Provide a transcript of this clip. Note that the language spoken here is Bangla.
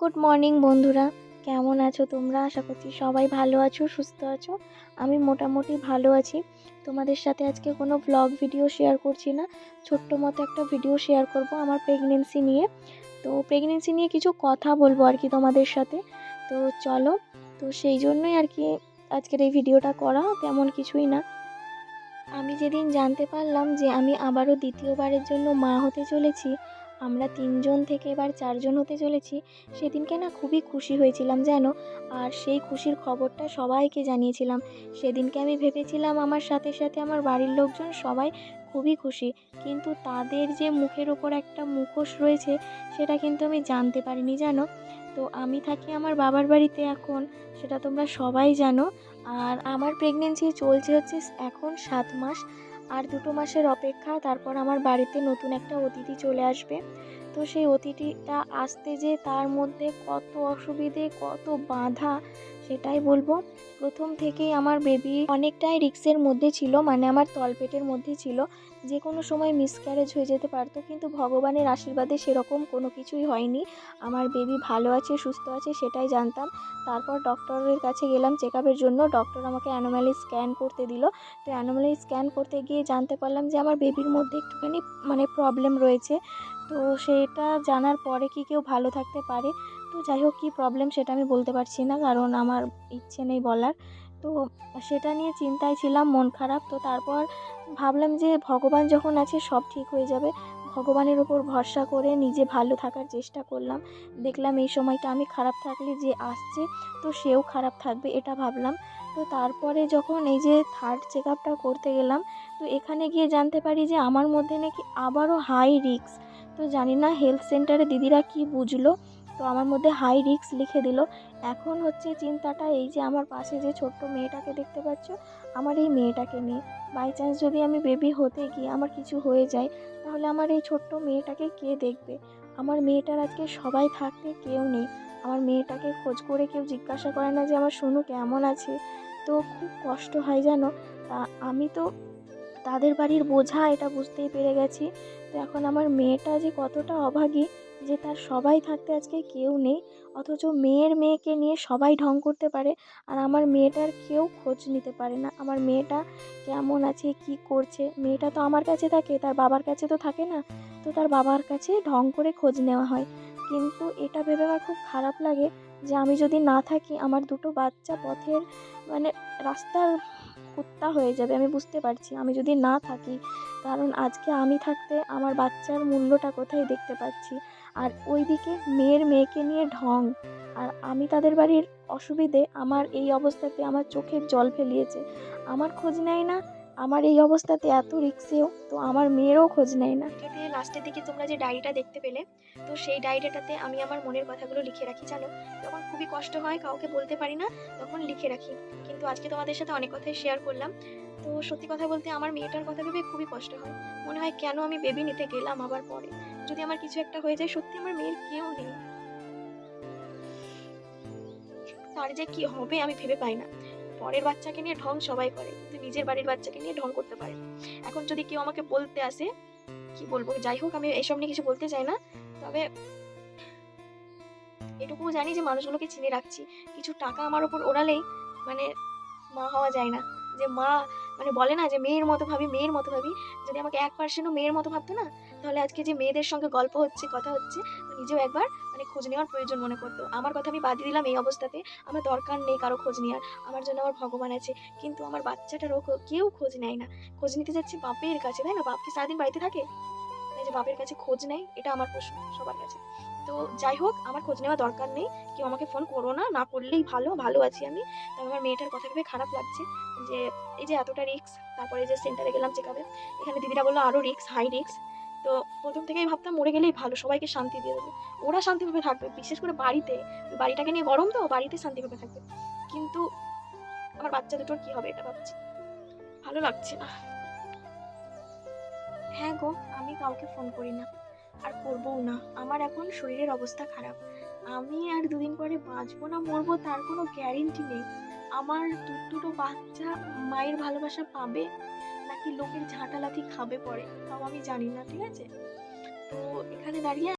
গুড মর্নিং বন্ধুরা। কেমন আছো তোমরা? আশা করছি সবাই ভালো আছো, সুস্থ আছো। আমি মোটামুটি ভালো আছি। তোমাদের সাথে আজকে কোনো ব্লগ ভিডিও শেয়ার করছি না। ছোট্ট মতো একটা ভিডিও শেয়ার করব আমার প্রেগনেন্সি নিয়ে। তো প্রেগনেন্সি নিয়ে কিছু কথা বলব আর কি তোমাদের সাথে। তো চলো, তো সেই জন্যই আর কি আজকের এই ভিডিওটা করা তেমন কিছুই না। আমি যেদিন জানতে পারলাম যে আমি আবারও দ্বিতীয়বারের জন্য মা হতে চলেছি আমরা তিনজন থেকে এবার চারজন হতে চলেছি, সেদিনকে না খুবই খুশি হয়েছিলাম যেন আর সেই খুশির খবরটা সবাইকে জানিয়েছিলাম। সেদিনকে আমি ভেবেছিলাম আমার সাথে সাথে আমার বাড়ির লোকজন সবাই খুবই খুশি, কিন্তু তাদের যে মুখের ওপর একটা মুখোশ রয়েছে, সেটা কিন্তু আমি জানতে পারিনি জানো? তো আমি থাকি আমার বাবার বাড়িতে এখন, সেটা তোমরা সবাই জানো। আর আমার প্রেগনেন্সি চলছে হচ্ছে এখন সাত মাস। আর দুটো মাসের অপেক্ষা, তারপর আমার বাড়িতে নতুন একটা অতিথি চলে আসবে। তো সেই অতিথিটা আসতে যে তার মধ্যে কত অসুবিধে, কত বাধা সেটাই বলব। প্রথম থেকেই আমার বেবি অনেকটাই রিক্সের মধ্যে ছিল মানে আমার তলপেটের মধ্যে ছিল। যে কোনো সময় মিসক্যারেজ হয়ে যেতে পারতো, কিন্তু ভগবানের আশীর্বাদে সেরকম কোনো কিছুই হয়নি। আমার বেবি ভালো আছে, সুস্থ আছে, সেটাই জানতাম। তারপর ডক্টরের কাছে গেলাম চেক জন্য। ডক্টর আমাকে অ্যানোমালি স্ক্যান করতে দিল। তো অ্যানোমালি স্ক্যান করতে গিয়ে জানতে পারলাম যে, আমার বেবির মধ্যে একটুখানি মানে প্রবলেম রয়েছে। তো সেটা জানার পরে কি কেউ ভালো থাকতে পারে? তো যাই হোক, কী প্রবলেম সেটা আমি বলতে পারছি না, কারণ আমার ইচ্ছে নেই বলার। তো সেটা নিয়ে চিন্তায় ছিলাম, মন খারাপ। তো তারপর ভাবলাম যে ভগবান যখন আছে, সব ঠিক হয়ে যাবে। ভগবানের উপর ভরসা করে নিজে ভালো থাকার চেষ্টা করলাম। দেখলাম এই সময়টা আমি খারাপ থাকলে যে আসছে, তো সেও খারাপ থাকবে এটা ভাবলাম। তো তারপরে যখন এই যে থার্ড চেক আপটা করতে গেলাম, তো এখানে গিয়ে জানতে পারি যে আমার মধ্যে নাকি আবারও হাই রিস্ক তো জানি না হেলথ সেন্টারে দিদিরা কি বুঝলো? তো আমার মধ্যে হাই রিস্ক লিখে দিল। এখন হচ্ছে চিন্তাটা এই যে আমার পাশে যে ছোট্ট মেয়েটাকে দেখতে পাচ্ছ, আমার এই মেয়েটাকে নিয়ে। বাই চান্স যদি আমি বেবি হতে গিয়ে আমার কিছু হয়ে যায়, তাহলে আমার এই ছোট্ট মেয়েটাকে কে দেখবে? আমার মেয়েটার আজকে সবাই থাকতে কেউ নেই। আমার মেয়েটাকে খোঁজ করে কেউ জিজ্ঞাসা করে না যে আমার সোনু কেমন আছে। তো খুব কষ্ট হয় জানো? আমি তো তাদের বাড়ির বোঝা এটা বুঝতেই পেরে গেছি। তো এখন আমার মেয়েটা যে কতটা অভাগী যে তার সবাই থাকতে আজকে কেউ নেই, অথচ মেয়ের মেয়েকে নিয়ে সবাই ঢং করতে পারে আর আমার মেয়েটার কেউ খোঁজ নিতে পারে না। আমার মেয়েটা কেমন আছে, কি করছে? মেয়েটা তো আমার কাছে থাকে, তার বাবার কাছে তো থাকে না। তো তার বাবার কাছে ঢং করে খোঁজ নেওয়া হয়। কিন্তু এটা ভেবে আমার খুব খারাপ লাগে যে আমি যদি না থাকি, আমার দুটো বাচ্চা পথের মানে রাস্তার কুত্তা হয়ে যাবে, আমি বুঝতে পারছি। আমি যদি না থাকি, কারণ আজকে আমি থাকতে আমার বাচ্চার মূল্যটা কোথায় দেখতে পাচ্ছি? আর ওইদিকে মেয়ের মেয়েকে নিয়ে ঢং। আর আমি তাদের বাড়ির অসুবিধে আমার এই অবস্থাতে আমার চোখের জল ফেলিয়েছে। আমার খোঁজ নেয় না আমার এই অবস্থাতে এত রিক্সেও তো আমার মেয়েরও খোঁজ নেয় না। ভিডিওতে লাস্টের দিকে তোমরা যে ডায়েরিটা দেখতে পেলে, তো সেই ডায়েরিটাতে আমি আমার মনের কথাগুলো লিখে রাখি, জানো? যখন খুবই কষ্ট হয়, কাউকে বলতে পারি না, তখন লিখে রাখি। কিন্তু আজকে তোমাদের সাথে অনেক কথাই শেয়ার করলাম। তো সত্যি কথা বলতে আমার মেয়েটার কথা ভেবে খুবই কষ্ট হয়। মনে হয় কেন আমি বেবি নিতে গেলাম আবার পরে? যদি আমার কিছু একটা হয়ে যায়, সত্যি আমার মেয়ের কেউ নেই। তার যে কি হবে আমি ভেবে পাই না। পরের বাচ্চাকে নিয়ে ঢং সবাই করে, কিন্তু নিজের বাড়ির বাচ্চাকে নিয়ে ঢং করতে পারে এখন যদি কেউ আমাকে বলতে আসে, কি বলব? যাই হোক, আমি এসব নিয়ে কিছু বলতে চাই না, তবে এটুকুও জানি যে মানুষগুলোকে চিনে রাখছি। কিছু টাকা আমার ওপর ওড়ালেই মানে মা হওয়া যায় না। যে মা মানে বলে না যে মেয়ের মতো ভাবি, মেয়ের মতো ভাবি। যদি আমাকে এক পার্সেন্টও মেয়ের মতো ভাবতো না, তাহলে আজকে যে মেয়েদের সঙ্গে গল্প হচ্ছে, কথা হচ্ছে নিজেও একবার মানে খোঁজ নেওয়ার প্রয়োজন মনে করতো। আমার কথা আমি বাদ দিলাম এই অবস্থাতে। আমার দরকার নেই কারও খোঁজ নেওয়ার। আমার জন্য আমার ভগবান আছে। কিন্তু আমার বাচ্চাটারও কেউ খোঁজ নেয় না। খোঁজ নিতে যাচ্ছে বাপের কাছে, তাই না? বাপ কি সারাদিন বাড়িতে থাকে? তাই যে বাপের কাছে খোঁজ নেয়, এটা আমার প্রশ্ন সবার কাছে। তো যাই হোক, আমার খোঁজ নেওয়া দরকার নেই। কেউ আমাকে ফোন করো না। না করলেই ভালো ভালো আছি আমি। তবে আমার মেয়েটার কথা ভেবে খারাপ লাগছে যে, এই যে এতটা রিক্স তারপরে যে সেন্টারে গেলাম চেক আপে এখানে দিদিরা বলল আরও রিক্স হাই রিক্স তো প্রথম থেকেই ভাবতাম মরে গেলেই ভালো, সবাইকে শান্তি দিয়ে দেবে। ওরা শান্তিভাবে থাকবে, বিশেষ করে বাড়িতে। বাড়িটাকে নিয়ে গরম তো, বাড়িতে শান্তিভাবে থাকবে। কিন্তু আমার বাচ্চা দুটোর কি হবে এটা ভাবছি। ভালো লাগছে না। হ্যাঁ গো, আমি কাউকে ফোন করি না। আর করবও না। আমার এখন শরীরের অবস্থা খারাপ। আমি আর দুদিন পরে বাঁচবো না, মরবো তার কোনো গ্যারেন্টি নেই। আমার দুটো বাচ্চা মায়ের ভালোবাসা পাবে নাকি লোকের ঝাঁটালাথি খাবে পরে? তাও আমি জানি না ঠিক আছে? তো এখানে দাঁড়িয়ে